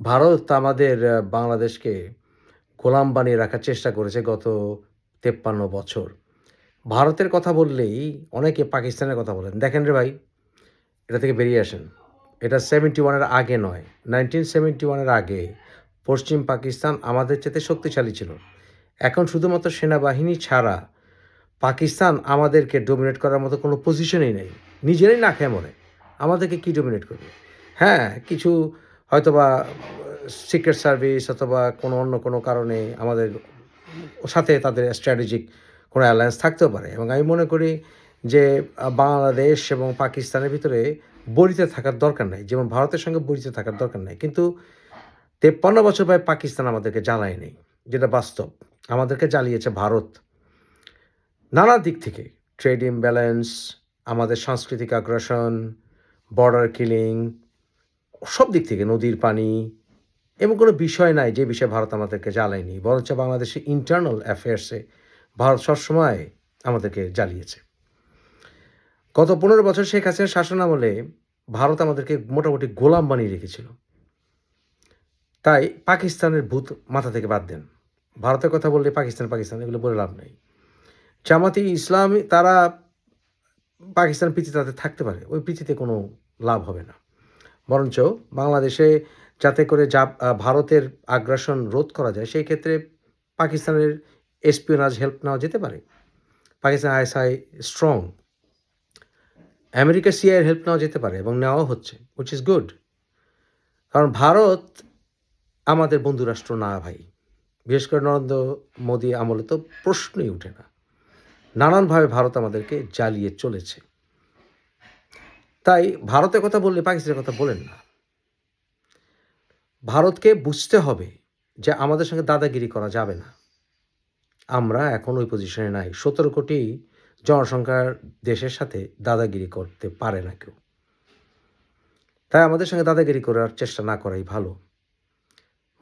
ভারত আমাদের বাংলাদেশকে গোলাম বানিয়ে রাখার চেষ্টা করেছে গত তেপ্পান্ন বছর। ভারতের কথা বললেই অনেকে পাকিস্তানের কথা বলেন। দেখেন রে ভাই, এটা থেকে বেরিয়ে আসেন। এটা সেভেন্টি ওয়ানের আগে নয়। নাইনটিন সেভেন্টি ওয়ানের আগে পশ্চিম পাকিস্তান আমাদের চেতে শক্তিশালী ছিল। এখন শুধুমাত্র সেনাবাহিনী ছাড়া পাকিস্তান আমাদেরকে ডোমিনেট করার মতো কোনো পজিশনেই নেই। নিজেরাই না খেয়ে মরে। আমাদেরকে কি ডোমিনেট করবে? হ্যাঁ কিছু হয়তোবা সিক্রেট সার্ভিস অথবা কোনো অন্য কোনো কারণে আমাদের সাথে তাদের স্ট্র্যাটেজিক কোনো অ্যালায়েন্স থাকতেও পারে। এবং আমি মনে করি যে বাংলাদেশ এবং পাকিস্তানের ভিতরে বরিতে থাকার দরকার নাই। যেমন ভারতের সঙ্গে বরিতে থাকার দরকার নাই। কিন্তু তেপ্পান্ন বছর পরে পাকিস্তান আমাদেরকে জ্বালায় নেই, যেটা বাস্তব। আমাদেরকে জ্বালিয়েছে ভারত। নানা দিক থেকে ট্রেড ইমব্যালেন্স আমাদের সাংস্কৃতিক আগ্রাসন বর্ডার কিলিং সব দিক থেকে নদীর পানি, এমন কোনো বিষয় নাই যে বিষয়ে ভারত আমাদেরকে জ্বালায়নি, বরঞ্চ বাংলাদেশের ইন্টারনাল অ্যাফেয়ার্সে ভারত সবসময় আমাদেরকে জ্বালিয়েছে। গত পনেরো বছর শেখ হাসিনার শাসন আমলে ভারত আমাদেরকে মোটামুটি গোলাম বানিয়ে রেখেছিল। তাই পাকিস্তানের ভূত মাথা থেকে বাদ দেন। ভারতের কথা বললে পাকিস্তান পাকিস্তান, এগুলো বলে লাভ নেই। জামাতি ইসলামী, তারা পাকিস্তান পিছিয়ে তাদের থাকতে পারে, ওই পিছিতে কোনো লাভ হবে না। বরঞ্চ বাংলাদেশে যাতে করে যা ভারতের আগ্রাসন রোধ করা যায়, সেই ক্ষেত্রে পাকিস্তানের এসপিওনাজ হেল্প নেওয়া যেতে পারে। পাকিস্তান আইএসআই স্ট্রং আমেরিকা সিআইয়ের হেল্প নেওয়া যেতে পারে এবং নেওয়াও হচ্ছে উইচ ইজ গুড কারণ ভারত আমাদের বন্ধু রাষ্ট্র না ভাই। বিশেষ করে নরেন্দ্র মোদী আমলে তো প্রশ্নই উঠে না। নানানভাবে ভারত আমাদেরকে জ্বালিয়ে চলেছে। তাই ভারতের কথা বললে, পাকিস্তানের কথা বলেন না। ভারতকে বুঝতে হবে যে আমাদের সঙ্গে দাদাগিরি করা যাবে না। আমরা এখন ওই পজিশনে নাই। সতেরো কোটি জনসংখ্যার দেশের সাথে দাদাগিরি করতে পারে না কেউ। তাই আমাদের সঙ্গে দাদাগিরি করার চেষ্টা না করাই ভালো।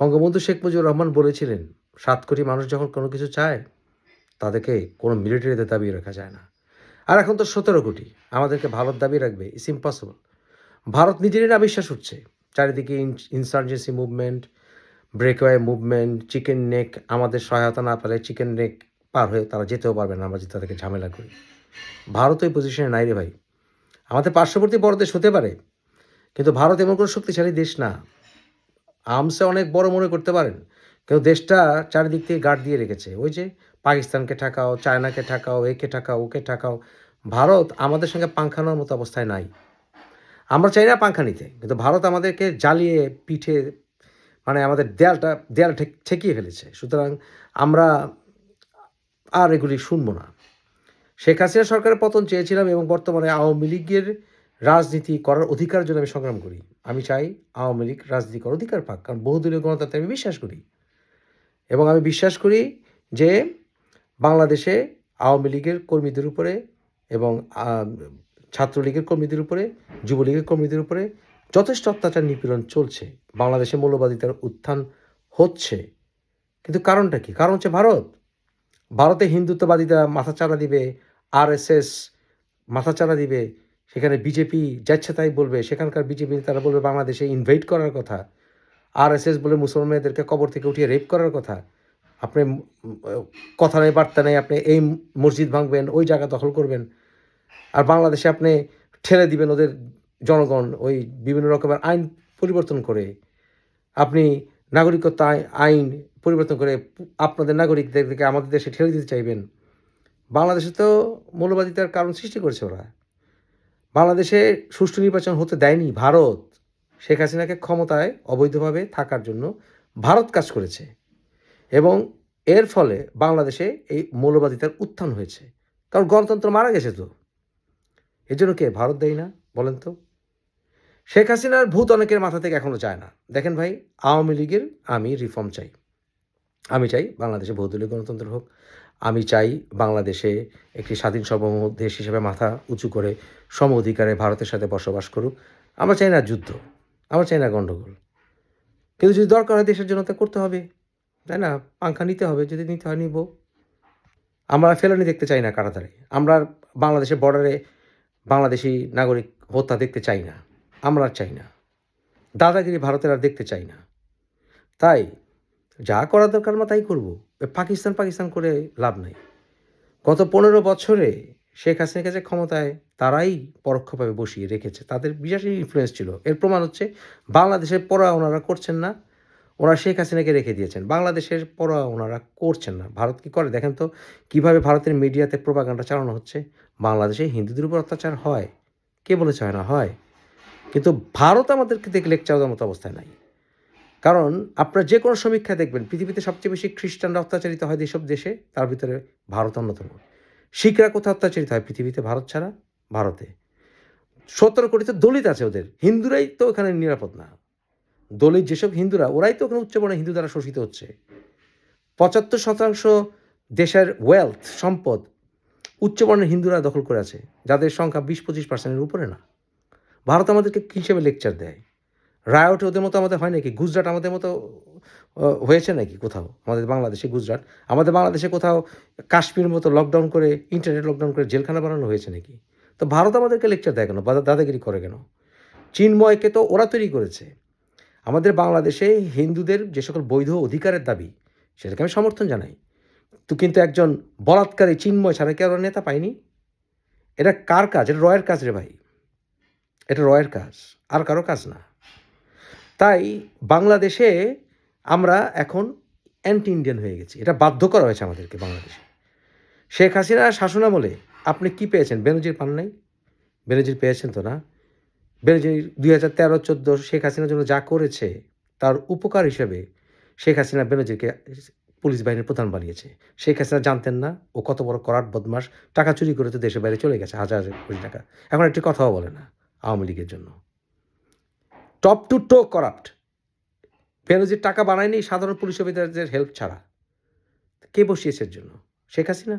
বঙ্গবন্ধু শেখ মুজিবুর রহমান বলেছিলেন, সাত কোটি মানুষ যখন কোনো কিছু চায়, তাদেরকে কোনো মিলিটারিতে দাবি রাখা যায় না। আর এখন তো সতেরো কোটি। আমাদেরকে ভারত দাবি রাখবে ইটস ইম্পসিবল ভারত নিজেরই না বিশ্বাস উঠছে চারিদিকে insurgency movement breakaway movement chicken neck আমাদের সহায়তা না পেলে চিকেন নেক পার হয়ে তারা যেতেও পারবে না, আমরা যদি তাদেরকে ঝামেলা করি। ভারত ওই পজিশনে নাই রে ভাই। আমাদের পার্শ্ববর্তী বড় দেশ হতে পারে, কিন্তু ভারত এমন কোনো শক্তিশালী দেশ না। আর্মসে অনেক বড় মনে করতে পারেন। কিন্তু দেশটা চারিদিক থেকে গার্ড দিয়ে রেখেছে? ওই যে পাকিস্তানকে ঠাকাও, চায়নাকে ঠাকাও, একে ঠাকাও, ওকে ঠাকাও। ভারত আমাদের সঙ্গে পাংখানোর মতো অবস্থায় নাই। আমরা চাই না পাংখা নিতে, কিন্তু ভারত আমাদেরকে জ্বালিয়ে, পিঠে মানে আমাদের দেয়ালটা, দেয়াল ঠেক- ঠেকিয়ে ফেলেছে। সুতরাং আমরা আর এগুলি শুনব না। শেখ হাসিনা সরকারের পতন চেয়েছিলাম এবং বর্তমানে আওয়ামী লীগের রাজনীতি করার অধিকারের জন্য আমি সংগ্রাম করি। আমি চাই আওয়ামী লীগ রাজনীতি করার অধিকার পাক, কারণ বহুদলীয় গণতন্ত্রে আমি বিশ্বাস করি। এবং আমি বিশ্বাস করি যে বাংলাদেশে আওয়ামী লীগের কর্মীদের উপরে এবং ছাত্রলীগের কর্মীদের উপরে, যুবলীগের কর্মীদের উপরে যথেষ্ট অত্যাচার নিপীড়ন চলছে। বাংলাদেশে মৌলবাদিতার উত্থান হচ্ছে। কিন্তু কারণটা কি? কারণ হচ্ছে ভারত। ভারতে হিন্দুত্ববাদীরা মাথাচাড়া দিবে, আরএসএস মাথাচাড়া দিবে, সেখানে বিজেপি যাচ্ছে তাই বলবে, সেখানকার বিজেপি তারা বলবে বাংলাদেশে ইনভাইট করার কথা। আরএসএস বলে মুসলমানদেরকে কবর থেকে উঠিয়ে রেপ করার কথা? আপনি কথা নেই, বার্তা নেই, আপনি এই মসজিদ ভাঙবেন, ওই জায়গা দখল করবেন। আর বাংলাদেশে আপনি ঠেলে দিবেন ওদের জনগণ, ওই বিভিন্ন রকমের আইন পরিবর্তন করে। আপনি নাগরিকত্ব আই- আইন পরিবর্তন করে আপনাদের নাগরিকদেরকে আমাদের দেশে ঠেলে দিতে চাইবেন। বাংলাদেশে তো মৌলবাদিতার কারণ সৃষ্টি করেছে ওরা। বাংলাদেশে সুষ্ঠু নির্বাচন হতে দেয়নি, ভারত। শেখ হাসিনাকে ক্ষমতায় অবৈধভাবে থাকার জন্য ভারত কাজ করেছে এবং এর ফলে বাংলাদেশে এই মৌলবাদিতার উত্থান হয়েছে। কারণ গণতন্ত্র মারা গেছে তো। এর জন্য কে, ভারত দেয় না, বলেন তো? শেখ হাসিনার ভূত অনেকের মাথা থেকে এখনও যায় না। দেখেন ভাই, আওয়ামী লীগের আমি রিফর্ম চাই। আমি চাই বাংলাদেশে বহুদলীয় গণতন্ত্র হোক। আমি চাই বাংলাদেশে একটি স্বাধীন সার্বভৌম দেশ হিসেবে মাথা উঁচু করে সম অধিকারে ভারতের সাথে বসবাস করুক। আমরা চাই না যুদ্ধ। আমরা চাই না গণ্ডগোল কিন্তু যদি দরকার হয় দেশের জন্য তা করতে হবে, তাই না? পাংখা নিতে হবে, যদি নিতে হয় নিব। আমরা ফেলানি দেখতে চাই না কারাতারে। আমরা বাংলাদেশের বর্ডারে বাংলাদেশি নাগরিক হত্যা দেখতে চাই না। আমরা আর চাই না। দাদাগিরি ভারতের আর দেখতে চাই না। তাই যা করা দরকার আমরা তাই করব। পাকিস্তান পাকিস্তান করে লাভ নাই। গত পনেরো বছরে শেখ হাসিনাকে যে ক্ষমতায় তারাই পরোক্ষভাবে বসিয়ে রেখেছে, তাদের বিশেষ ইনফ্লুয়েন্স ছিল। এর প্রমাণ হচ্ছে বাংলাদেশের পড়া ওনারা করছেন না, ওরা শেখ হাসিনাকে রেখে দিয়েছেন। বাংলাদেশের পড়া ওনারা করছেন না। ভারত কি করে? দেখেন তো কীভাবে ভারতের মিডিয়াতে প্রোপাগান্ডা চালানো হচ্ছে। বাংলাদেশে হিন্দুদের উপর অত্যাচার হয়। কে বলেছে হয় না? হয়। কিন্তু ভারত আমাদেরকে দেখে লেকচার মতো অবস্থায় নাই। কারণ আপনার যে কোনো সমীক্ষা দেখবেন, পৃথিবীতে সবচেয়ে বেশি খ্রিস্টানরা অত্যাচারিত হয় যেসব দেশে, তার ভিতরে ভারত অন্যতম। শিখরা কোথায় অত্যাচারিত হয়, পৃথিবীতে ভারত ছাড়া ভারতে। সতেরো কোটিতে দলিত আছে ওদের। হিন্দুরাই তো ওখানে নিরাপদ না। দলিত যেসব হিন্দুরা, ওরাই তো ওখানে উচ্চবর্ণের হিন্দু দ্বারা শোষিত হচ্ছে। পঁচাত্তর শতাংশ দেশের ওয়েলথ সম্পদ উচ্চবর্ণের হিন্দুরা দখল করে আছে, যাদের সংখ্যা বিশ পঁচিশ পার্সেন্টের উপরে না। ভারত আমাদেরকে কী হিসেবে লেকচার দেয়? রায়ট ওদের মতো আমাদের হয় নাকি? গুজরাট আমাদের মতো হয়েছে নাকি কোথাও? আমাদের বাংলাদেশে গুজরাট। আমাদের বাংলাদেশে কোথাও কাশ্মীর মতো লকডাউন করে ইন্টারনেট লকডাউন করে জেলখানা বানানো হয়েছে নাকি? তো ভারত আমাদেরকে লেকচার দেয় কেন? বা দাদাগিরি করে কেন? চিন্ময়কে তো ওরা তৈরি করেছে। আমাদের বাংলাদেশে হিন্দুদের যে সকল বৈধ অধিকারের দাবি, সেটাকে আমি সমর্থন জানাই। তো কিন্তু একজন বলাৎকারী চিন্ময় ছাড়া কি আর নেতা পাইনি এটা কার কাজ? এটা রয়ের কাজ রে ভাই। এটা রয়ের কাজ। আর কারও কাজ না। তাই বাংলাদেশে আমরা এখন অ্যান্টি ইন্ডিয়ান হয়ে গেছি। এটা বাধ্য করা হয়েছে আমাদেরকে বাংলাদেশে। শেখ হাসিনার শাসনামলে আপনি কি পেয়েছেন? বেনজির পান নাই? বেনজির পেয়েছেন তো না? বেনজির দুই হাজার তেরো, চোদ্দ শেখ হাসিনার জন্য যা করেছে, তার উপকার হিসেবে শেখ হাসিনা বেনজিরকে পুলিশ বাহিনীর প্রধান বানিয়েছে। শেখ হাসিনা জানতেন না, ও কত বড় করাট বদমাস টাকা চুরি করে তো দেশের বাইরে চলে গেছে, হাজার হাজার কোটি টাকা। এখন একটি কথাও বলে না, আওয়ামী লীগের জন্য। Top to toe corrupt. Benazir টাকা বানায়নি সাধারণ পুলিশ অফিসারদের হেল্প ছাড়া। কে বসিয়েছে জন্য? শেখ হাসিনা?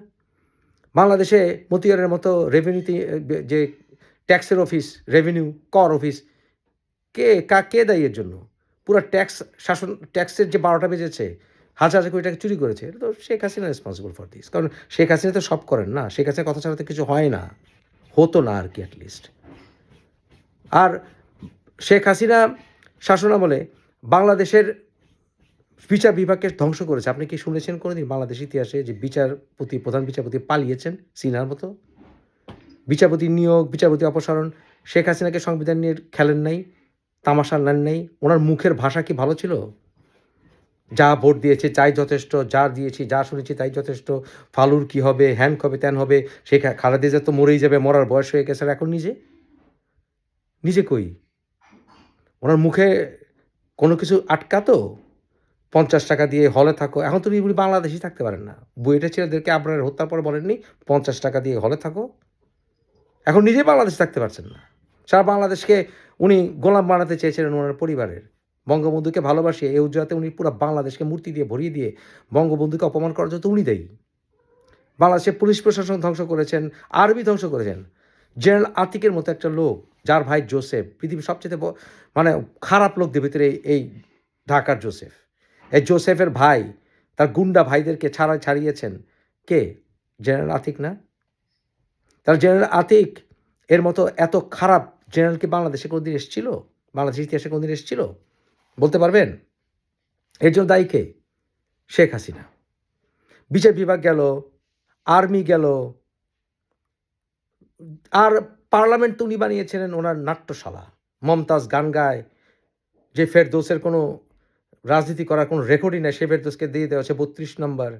বাংলাদেশে মতিয়ারের মতো রেভিনিউতে যে ট্যাক্সের অফিস রেভিনিউ কর অফিস কে, কা, কে দায়ী এর জন্য? পুরো ট্যাক্স শাসন ট্যাক্সের যে বারোটা বেজেছে, হাজার হাজার কোটি টাকা চুরি করেছে তো Sheikh Hasina responsible for this কারণ শেখ হাসিনা তো সব করেন না, শেখ হাসিনা কথা ছাড়া তো কিছু হয় না। হতো না আর কি অ্যাটলিস্ট আর শেখ হাসিনা শাসনামলে বাংলাদেশের বিচার বিভাগকে ধ্বংস করেছে। আপনি কি শুনেছেন কোনোদিন বাংলাদেশ ইতিহাসে যে বিচারপতি, প্রধান বিচারপতি পালিয়েছেন সিনহার মতো? বিচারপতি নিয়োগ, বিচারপতি অপসারণ, শেখ হাসিনাকে সংবিধান নিয়ে খেলেন নাই, তামাশা নেন নাই, ওনার মুখের ভাষা কি ভালো ছিল? যা ভোট দিয়েছে চাই যথেষ্ট, যা দিয়েছি, যা শুনেছি তাই যথেষ্ট, ফালুর কি হবে, হ্যান কবে ত্যান হবে সে খালেদা জিয়া তো মরেই যাবে, মরার বয়স হয়ে গেছে এখন নিজে? নিজে কই? ওনার মুখে কোনো কিছু আটকাতো? পঞ্চাশ টাকা দিয়ে হলে থাকো। এখন তো উনি বাংলাদেশি থাকতে পারেন না। বুয়েটে ছেলেদেরকে আপনার হত্যার পর বলেননি, পঞ্চাশ টাকা দিয়ে হলে থাকো। এখন নিজে বাংলাদেশে থাকতে পারছেন না। সারা বাংলাদেশকে উনি গোলাম বানাতে চেয়েছিলেন ওনার পরিবারের। বঙ্গবন্ধুকে ভালোবাসিয়ে, এই উজ্জাতে উনি পুরো বাংলাদেশকে মূর্তি দিয়ে ভরিয়ে দিয়ে বঙ্গবন্ধুকে অপমান করার জন্য উনি দেয় বাংলাদেশের পুলিশ প্রশাসন ধ্বংস করেছেন আরবি ধ্বংস করেছেন। জেনারেল আতিকের মতো একটা লোক যার ভাই জোসেফ, পৃথিবীর সবচেয়ে মানে খারাপ লোকদের ভিতরে এই- ঢাকার জোসেফ। এই জোসেফের ভাই, তার গুন্ডা ভাইদেরকে ছাড়া, ছাড়িয়েছেন কে? জেনারেল আতিক না? তার জেনারেল আতিক এর মতো এত খারাপ জেনারেল কি বাংলাদেশে কোনোদিন এসেছিল? বাংলাদেশের ইতিহাসে কোনোদিন এসেছিল? বলতে পারবেন? এর জন্য দায়ী কে? শেখ হাসিনা। বিচার বিভাগ গেল, আর্মি গেল, আর পার্লামেন্ট তো উনি বানিয়েছিলেন ওনার নাট্যশালা। মমতাজ গান গায় যে ফেরদোসের কোনো রাজনীতি করার কোনো রেকর্ডই নাই, সে ফেরদোসকে দিয়ে দেওয়া হচ্ছে বত্রিশ নম্বর।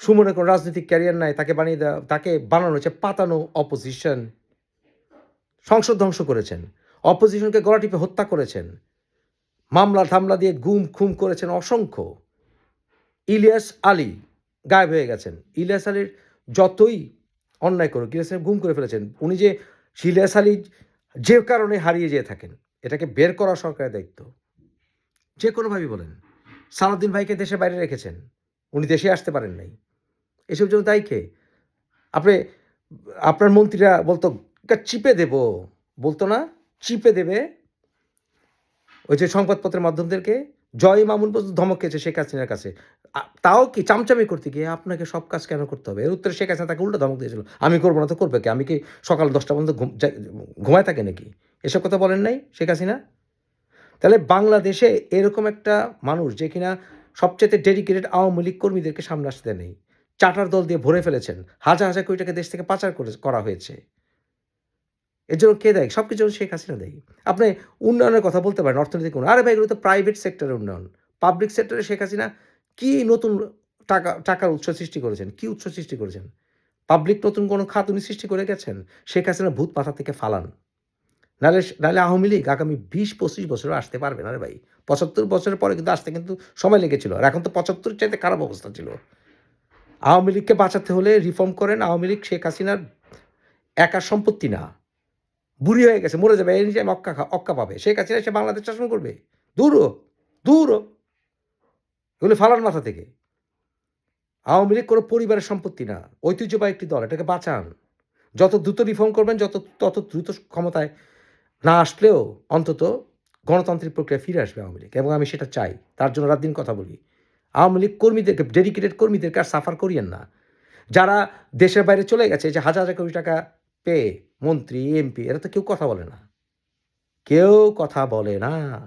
সুমনের কোনো রাজনৈতিক ক্যারিয়ার নাই, তাকে বানিয়ে দেওয়া, তাকে বানানো হচ্ছে পাতানো অপোজিশন সংসদ ধ্বংস করেছেন অপোজিশনকে গলা টিপে হত্যা করেছেন, মামলা ধামলা দিয়ে গুম খুম করেছেন অসংখ্য। ইলিয়াস আলী গায়েব হয়ে গেছেন। ইলিয়াস আলীর যতই অন্যায় ইলিয়াস আলী গুম করে ফেলেছেন। উনি যে ইলিয়াস আলী যে কারণে হারিয়ে যেয়ে থাকেন, এটাকে বের করা সরকারের দায়িত্ব। যে কোনোভাবেই বলেন। সালাউদ্দিন ভাইকে দেশের বাইরে রেখেছেন। উনি দেশে আসতে পারেন নাই। এসব জন্য দায়ী কে? আপনি, আপনার মন্ত্রীরা বলতো, "কা, চিপে দেব। বলতো না, চিপে দেবে? ওই যে সংবাদপত্রের মাধ্যমদেরকে জয় মামুন পর্যন্ত ধমক খেয়েছে শেখ হাসিনার কাছে। তাও কি চামচামি করতে গিয়ে আপনাকে সব কাজ কেন করতে হবে? এর উত্তরে শেখ হাসিনা তাকে উল্টো ধমক দিয়েছিল। আমি করব না তো করবে কি? আমি কি সকাল দশটা পর্যন্ত ঘুমায় থাকে নাকি? এসব কথা বলেন নাই শেখ হাসিনা? তাহলে বাংলাদেশে এরকম একটা মানুষ যে কিনা সবচেয়ে ডেডিকেটেড আওয়ামী লীগ কর্মীদেরকে সামনে আসতে নেই। চাটার দল দিয়ে ভরে ফেলেছেন। হাজার হাজার কোটি টাকা দেশ থেকে পাচার করে, করা হয়েছে। এর জন্য কে দেয়? সব কিছু শেখ হাসিনা দেয়। আপনি উন্নয়নের কথা বলতে পারেন, অর্থনৈতিক উন্নয়ন। আরে ভাই, এগুলো তো প্রাইভেট সেক্টরের উন্নয়ন। পাবলিক সেক্টরে শেখ হাসিনা কি নতুন টাকা, টাকার উৎস সৃষ্টি করেছেন? কি উৎস সৃষ্টি করেছেন? পাবলিক নতুন কোনো খাত উনি সৃষ্টি করে গেছেন? শেখ হাসিনা ভূত মাথা থেকে ফালান। নাহলে নাহলে আওয়ামী লীগ আগামী বিশ, পঁচিশ বছর আসতে পারবে না রে ভাই। পঁচাত্তর বছরের পরে কিন্তু আসতে কিন্তু সময় লেগেছিল। আর এখন তো পঁচাত্তর চাইতে খারাপ অবস্থা ছিল। আওয়ামী লীগকে বাঁচাতে হলে রিফর্ম করেন। আওয়ামী লীগ শেখ হাসিনার একার সম্পত্তি না। বুড়ি হয়ে গেছে, মরে যাবে, এই টাইম অক্কা অক্কা পাবে। শেখ হাসিনা এসে বাংলাদেশ শাসন করবে। দূরও দূরও এগুলো ফালার মাথা থেকে। আওয়ামী লীগ কোনো পরিবারের সম্পত্তি না। ঐতিহ্যবাহী একটি দল, এটাকে বাঁচান। যত দ্রুত রিফর্ম করবেন, যত, তত দ্রুত ক্ষমতায় না আসলেও অন্তত গণতান্ত্রিক প্রক্রিয়া ফিরে আসবে আওয়ামী লীগ। এবং আমি সেটা চাই। তার জন্য রাত দিন কথা বলি। আওয়ামী লীগ কর্মীদেরকে ডেডিকেটেড কর্মীদেরকে আর সাফার করিয়েন না। যারা দেশের বাইরে চলে গেছে, যে হাজার হাজার কোটি টাকা পেয়ে মন্ত্রী, এমপি, এরা তো কেউ কথা বলে না। কেউ কথা বলে না।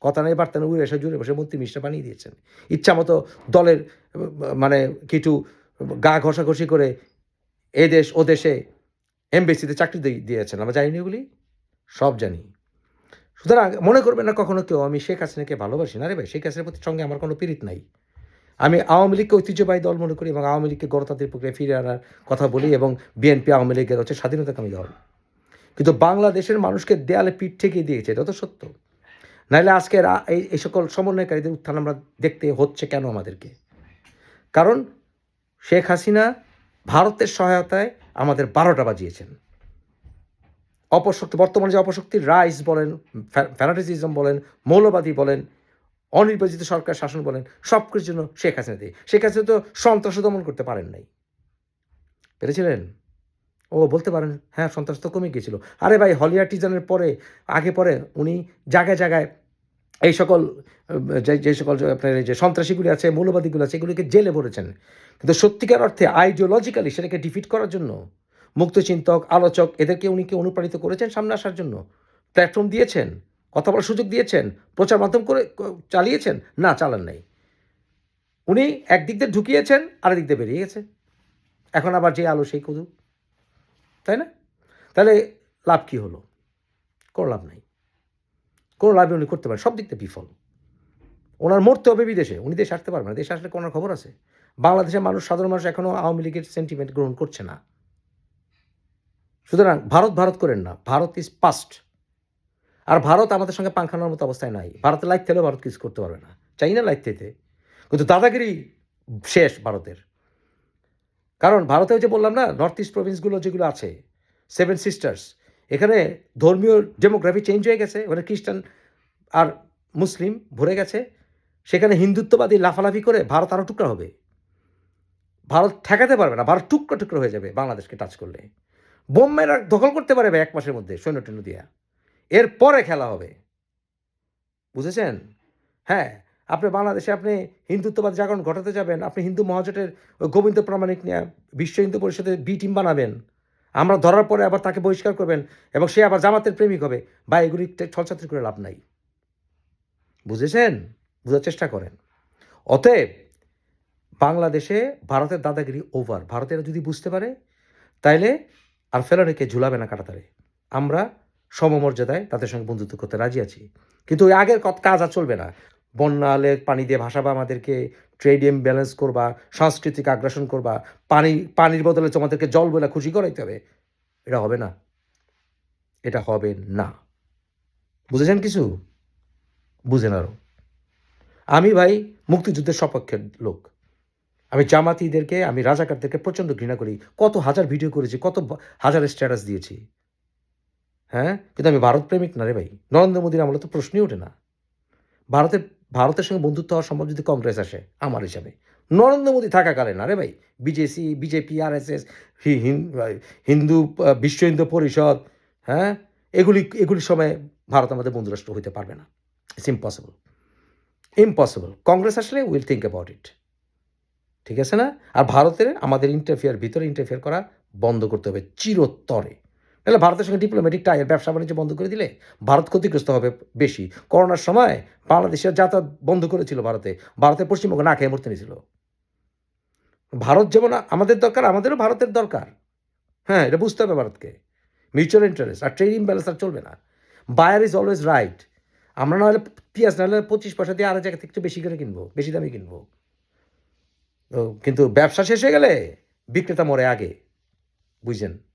কথা নেই বার্তা নেই, উড়ে এসে জুড়ে বসে মন্ত্রী মিনিস্টার বানিয়ে দিয়েছেন। ইচ্ছা মতো দলের মানে কিছু গা ঘষাঘষি করে এ দেশ, ও দেশে এমবেসিতে চাকরি দিয়ে- দিয়েছেন। আমরা জানি না এগুলি, সব জানি। সুতরাং মনে করবেন না কখনো কেউ, আমি শেখ হাসিনাকে ভালোবাসি। না রে ভাই, শেখ হাসিনার প্রতি সঙ্গে আমার কোনো পীড়িত নাই। আমি আওয়ামী লীগকে ঐতিহ্যবাহী দল মনে করি এবং আওয়ামী লীগকে গণতান্ত্রিক প্রক্রিয়া ফিরে আনার কথা বলি এবং বিএনপি আওয়ামী লীগের হচ্ছে স্বাধীনতাকামী দল কিন্তু বাংলাদেশের মানুষকে দেয়ালে পিঠ ঠেকিয়ে দিয়েছে, এটা তো সত্য। নাহলে আজকের আ- এই এই সকল সমন্বয়কারীদের উত্থান আমরা দেখতে হচ্ছে কেন আমাদেরকে? কারণ শেখ হাসিনা ভারতের সহায়তায় আমাদের বারোটা বাজিয়েছেন। অপশক্তি, বর্তমানে যে অপশক্তির রাইস বলেন ফ্যানাটিসিজম বলেন, মৌলবাদী বলেন অনির্বাচিত সরকার শাসন বলেন, সব কিছুর জন্য শেখ হাসিনা দিয়ে। শেখ হাসিনা তো সন্ত্রাস দমন করতে পারেন নাই। পেরেছিলেন? ও বলতে পারেন হ্যাঁ সন্ত্রাস তো কমে গিয়েছিল। আরে ভাই হলিয়ার্টিজানের পরে, আগে পরে উনি জায়গায় জায়গায় এই সকল, যে সকল আপনার যে সন্ত্রাসীগুলি আছে, মৌলবাদীগুলো আছে, এগুলিকে জেলে ভরেছেন। কিন্তু সত্যিকার অর্থে আইডিওলজিক্যালি সেটাকে ডিফিট করার জন্য, মুক্তচিন্তক, আলোচক, এদেরকে উনি কি অনুপ্রাণিত করেছেন সামনে আসার জন্য? প্ল্যাটফর্ম দিয়েছেন? কথা বলার সুযোগ দিয়েছেন? প্রচার মাধ্যম করে চালিয়েছেন? না, চালান নাই। উনি একদিক দিয়ে ঢুকিয়েছেন আর দিক দিয়ে বেরিয়ে গেছে। এখন আবার যে আলো সেই কদু। তাই না? তাহলে লাভ কি হলো? কোনো লাভ নাই। কোনো লাভ উনি করতে পারেন, সব দিক দিয়ে বিফল। ওনার মরতে হবে বিদেশে, উনি দেশে আসতে পারবেন দেশে আসলে কোনো খবর আছে? বাংলাদেশের মানুষ, সাধারণ মানুষ এখনও আওয়ামী লীগের সেন্টিমেন্ট গ্রহণ করছে না। সুতরাং ভারত ভারত করেন না। ভারত ইজ পাস্ট আর ভারত আমাদের সঙ্গে পাংখানোর মতো অবস্থায় নাই। ভারতের লাইট থেলেও ভারত কিছু করতে পারবে না। চাই না লাইট থেকে কিন্তু দাদাগিরি শেষ ভারতের। কারণ ভারতে যে বললাম না নর্থ ইস্ট প্রভিন্সগুলো যেগুলো আছে সেভেন সিস্টার্স এখানে ধর্মীয় ডেমোগ্রাফি চেঞ্জ হয়ে গেছে। ওখানে খ্রিস্টান আর মুসলিম ভরে গেছে। সেখানে হিন্দুত্ববাদী লাফালাফি করে ভারত আরও টুকরা হবে। ভারত ঠেকাতে পারবে না, ভারত টুকরো টুকরো হয়ে যাবে বাংলাদেশকে টাচ করলে। বোম্বেরা দখল করতে পারবে এক মাসের মধ্যে সৈন্য টৈন্য দিয়া। এর পরে খেলা হবে। বুঝেছেন? হ্যাঁ আপনি বাংলাদেশে আপনি হিন্দুত্ববাদ জাগরণ ঘটাতে যাবেন, আপনি হিন্দু মহাজোটের গোবিন্দ প্রামাণিক নিয়ে বিশ্ব হিন্দু পরিষদের বি টিম বানাবেন। আমরা ধরার পরে আবার তাকে বহিষ্কার করবেন এবং সে আবার জামাতের প্রেমিক হবে। বা এগুলি ছলছাত্রী করে লাভ নাই। বুঝেছেন? বোঝার চেষ্টা করেন। অতএব বাংলাদেশে ভারতের দাদাগিরি ওভার ভারতেরা যদি বুঝতে পারে, তাইলে আর ফেলানিকে ঝুলাবে না কাটাতারে। আমরা সমমর্যাদায় তাদের সঙ্গে বন্ধুত্ব করতে রাজি আছি। কিন্তু ওই আগের কাজ আর চলবে না। বন্যা হলে পানি দিয়ে ভাসাবা আমাদেরকে, ট্রেড ব্যালেন্স করবা, সাংস্কৃতিক আগ্রাসন করবা, পানি, পানির বদলে তোমাদেরকে জল বলে খুশি করাইতে হবে। এটা হবে না। এটা হবে না। বুঝেছেন কিছু? বুঝেন আরও আমি ভাই মুক্তিযুদ্ধের সপক্ষের লোক। আমি জামাতিদেরকে, আমি রাজাকারদেরকে প্রচণ্ড ঘৃণা করি। কত হাজার ভিডিও করেছি, কত হাজার স্ট্যাটাস দিয়েছি। হ্যাঁ? কিন্তু আমি ভারত প্রেমিক না রে ভাই। নরেন্দ্র মোদীর আমলে তো প্রশ্নই ওঠে না। ভারতের ভারতের সঙ্গে বন্ধুত্ব হওয়ার সম্ভব যদি কংগ্রেস আসে, আমার হিসাবে। নরেন্দ্র মোদী থাকাকালে না রে ভাই? BGC, BJP R S S Hindu বিশ্ব হিন্দু পরিষদ হ্যাঁ? এগুলি, এগুলির সময় ভারত আমাদের বন্ধুরাষ্ট্র হইতে পারবে না। ইটস ইম্পসিবল ইম্পসিবল কংগ্রেস আসলে উইল থিঙ্ক অ্যাবাউট ইট ঠিক আছে না? আর ভারতের আমাদের ইন্টারফেয়ার ভিতরে ইন্টারফেয়ার করা বন্ধ করতে হবে চিরতরে। তাহলে ভারতের সঙ্গে ডিপ্লোম্যাটিক টাইয়ের ব্যবসা বাণিজ্য বন্ধ করে দিলে ভারত ক্ষতিগ্রস্ত হবে বেশি। করোনার সময় বাংলাদেশের যাতায়াত বন্ধ করেছিল ভারতে। ভারতের পশ্চিমবঙ্গ না খেয়ে মরতে নিয়েছিল। ভারত যেমন আমাদের দরকার, আমাদেরও ভারতের দরকার। হ্যাঁ এটা বুঝতে হবে ভারতকে। মিউচুয়াল ইন্টারেস্ট আর ট্রেড ইমব্যালেন্স আর চলবে না। বায়ার ইজ অলওয়েজ রাইট আমরা নাহলে পেঁয়াজ নাহলে পঁচিশ পয়সা দিয়ে আরেক জায়গা থেকে একটু বেশি করে কিনবো, বেশি দামে কিনবো। কিন্তু ব্যবসা শেষ হয়ে গেলে বিক্রেতা মরে আগে, বুঝছেন?